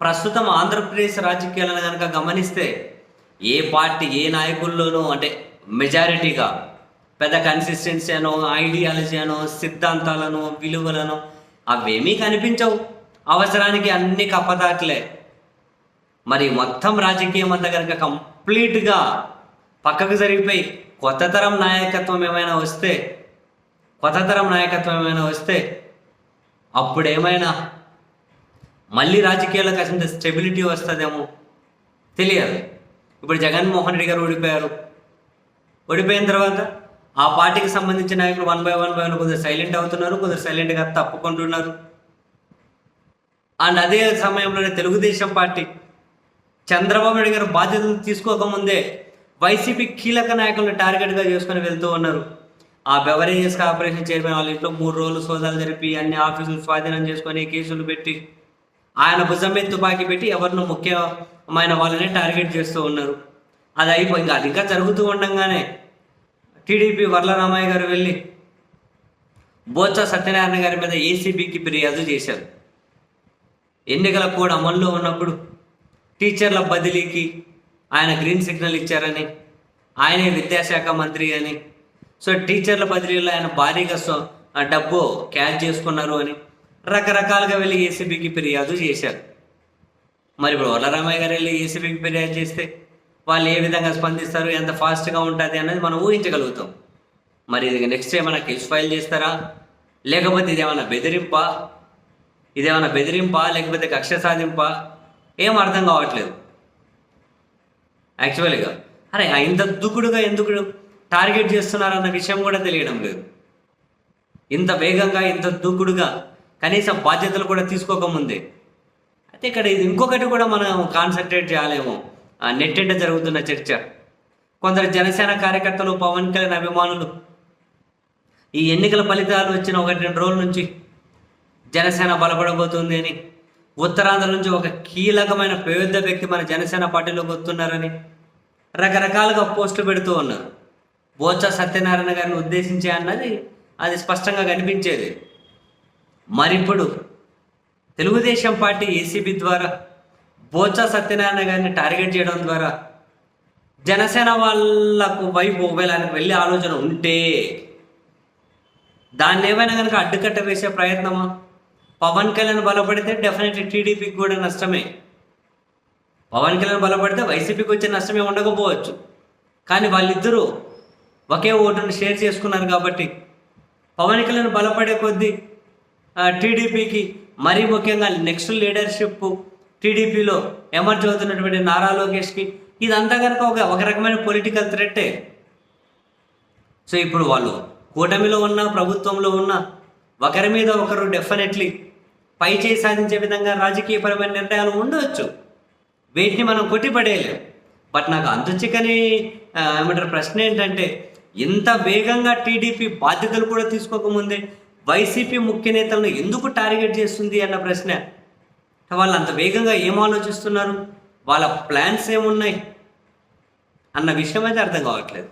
ప్రస్తుతం ఆంధ్రప్రదేశ్ రాజకీయాలను కనుక గమనిస్తే ఏ పార్టీ ఏ నాయకుల్లోనూ అంటే మెజారిటీగా పెద్ద కన్సిస్టెన్సీ అనో ఐడియాలజీ అనో సిద్ధాంతాలను విలువలను అవేమీ కనిపించవు. అవసరానికి అన్ని కప్పదాట్లే మరి మొత్తం రాజకీయం అంతా కనుక కంప్లీట్గా పక్కకు జరిగిపోయి కొత్త తరం నాయకత్వం ఏమైనా వస్తే కొత్త తరం నాయకత్వం ఏమైనా వస్తే అప్పుడు ఏమైనా మళ్ళీ రాజకీయాలకు అసలు స్టెబిలిటీ వస్తుందేమో తెలియదు. ఇప్పుడు జగన్మోహన్ రెడ్డి గారు ఓడిపోయారు. ఓడిపోయిన తర్వాత ఆ పార్టీకి సంబంధించిన నాయకులు one by one by one కొద్దిగా సైలెంట్ అవుతున్నారు కొద్దిగా సైలెంట్గా తప్పుకుంటున్నారు. అండ్ అదే సమయంలోనే తెలుగుదేశం పార్టీ చంద్రబాబు నాయుడు గారు బాధ్యతలు తీసుకోకముందే వైసీపీ కీలక నాయకులను టార్గెట్గా చేసుకొని వెళ్తూ ఉన్నారు. ఆ బెవరేజెస్ కార్పొరేషన్ చైర్మన్ వాళ్ళ ఇంట్లో మూడు రోజులు సోదాలు జరిపి అన్ని ఆఫీసులు స్వాధీనం చేసుకొని కేసులు పెట్టి ఆయన భుజం మీద తుపాకీ పెట్టి ఎవరినో ముఖ్యమైన వాళ్ళని టార్గెట్ చేస్తూ ఉన్నారు. అది అయిపోయింది ఇంకా అది ఇంకా జరుగుతూ ఉండగానే టీడీపీ వరలరామయ్య గారు వెళ్ళి బోత్స సత్యనారాయణ గారి మీద ఏసీబీకి ఫిర్యాదు చేశారు. ఎన్నికల కోడ్ అమల్లో ఉన్నప్పుడు టీచర్ల బదిలీకి ఆయన గ్రీన్ సిగ్నల్ ఇచ్చారని ఆయనే విద్యాశాఖ మంత్రి అని. సో టీచర్ల బదిలీలో ఆయన భారీగా సో ఆ డబ్బు క్యాచ్ చేసుకున్నారు అని. రకరకాలుగా వెళ్ళి ఏసీబీకి ఫిర్యాదు చేశారు. మరి ఇప్పుడు వల్లరామయ్య గారు వెళ్ళి ఏసీబీకి ఫిర్యాదు చేస్తే వాళ్ళు ఏ విధంగా స్పందిస్తారు ఎంత ఫాస్ట్గా ఉంటుంది అనేది మనం ఊహించగలుగుతాం. మరి ఇది నెక్స్ట్ ఏమైనా కేసు ఫైల్ చేస్తారా? లేకపోతే ఇదేమైనా బెదిరింపా? ఇదేమైనా బెదిరింపా? లేకపోతే కక్ష సాధింపా? ఏం అర్థం కావట్లేదు. యాక్చువల్గా అరే ఇంత దుక్కుడుగా ఎందుకు టార్గెట్ చేస్తున్నారన్న విషయం కూడా తెలియడం లేదు. ఇంత వేగంగా ఇంత దూకుడుగా కనీసం బాధ్యతలు కూడా తీసుకోకముందే. అయితే ఇక్కడ ఇది ఇంకొకటి కూడా మనం కాన్సన్ట్రేట్ చేయాలేమో. ఆ నెట్టింట జరుగుతున్న చర్చ. కొందరు జనసేన కార్యకర్తలు పవన్ కళ్యాణ్ అభిమానులు ఈ ఎన్నికల ఫలితాలు వచ్చిన ఒకటి రెండు రోజుల నుంచి జనసేన బలపడబోతుంది అని ఉత్తరాంధ్ర నుంచి ఒక కీలకమైన పెద్ద వ్యక్తి మన జనసేన పార్టీలోకి వస్తున్నారని రకరకాలుగా పోస్టులు పెడుతూ ఉన్నారు. బోత్స సత్యనారాయణ గారిని ఉద్దేశించే అన్నది అది స్పష్టంగా కనిపించేది. మరిప్పుడు తెలుగుదేశం పార్టీ ఏసీబీ ద్వారా బోత్స సత్యనారాయణ గారిని టార్గెట్ చేయడం ద్వారా జనసేన వాళ్ళకు వైపు ఒకవేళ ఆయనకు వెళ్ళే ఆలోచన ఉంటే దాన్ని ఏమైనా కనుక అడ్డుకట్ట వేసే ప్రయత్నమా? పవన్ కళ్యాణ్ బలపడితే డెఫినెట్లీ టీడీపీకి కూడా నష్టమే. పవన్ కళ్యాణ్ బలపడితే వైసీపీకి వచ్చే నష్టమే ఉండకపోవచ్చు. కానీ వాళ్ళిద్దరూ ఒకే ఓటును షేర్ చేసుకున్నారు కాబట్టి పవన్ కళ్యాణ్ బలపడే కొద్దీ టీడీపీకి మరీ ముఖ్యంగా నెక్స్ట్ లీడర్షిప్ టీడీపీలో ఎమర్జ్ అవుతున్నటువంటి నారా లోకేష్కి ఇదంతా కనుక ఒక ఒక రకమైన పొలిటికల్ థ్రెట్టే సో ఇప్పుడు వాళ్ళు కూటమిలో ఉన్న ప్రభుత్వంలో ఉన్న ఒకరి మీద ఒకరు డెఫినెట్లీ పై చేయి సాధించే విధంగా రాజకీయపరమైన నిర్ణయాలు ఉండవచ్చు. వీటిని మనం కొట్టిపడేయలేం. బట్ నాకు అంతు చిక్కని ఏమంటారు ప్రశ్న ఏంటంటే ఇంత వేగంగా టీడీపీ బాధ్యతలు కూడా తీసుకోకముందే వైసీపీ ముఖ్య నేతలను ఎందుకు టార్గెట్ చేస్తుంది అన్న ప్రశ్న. వాళ్ళు అంత వేగంగా ఏం ఆలోచిస్తున్నారు? వాళ్ళ ప్లాన్స్ ఏమున్నాయి? అన్న విషయం అయితే అర్థం కావట్లేదు.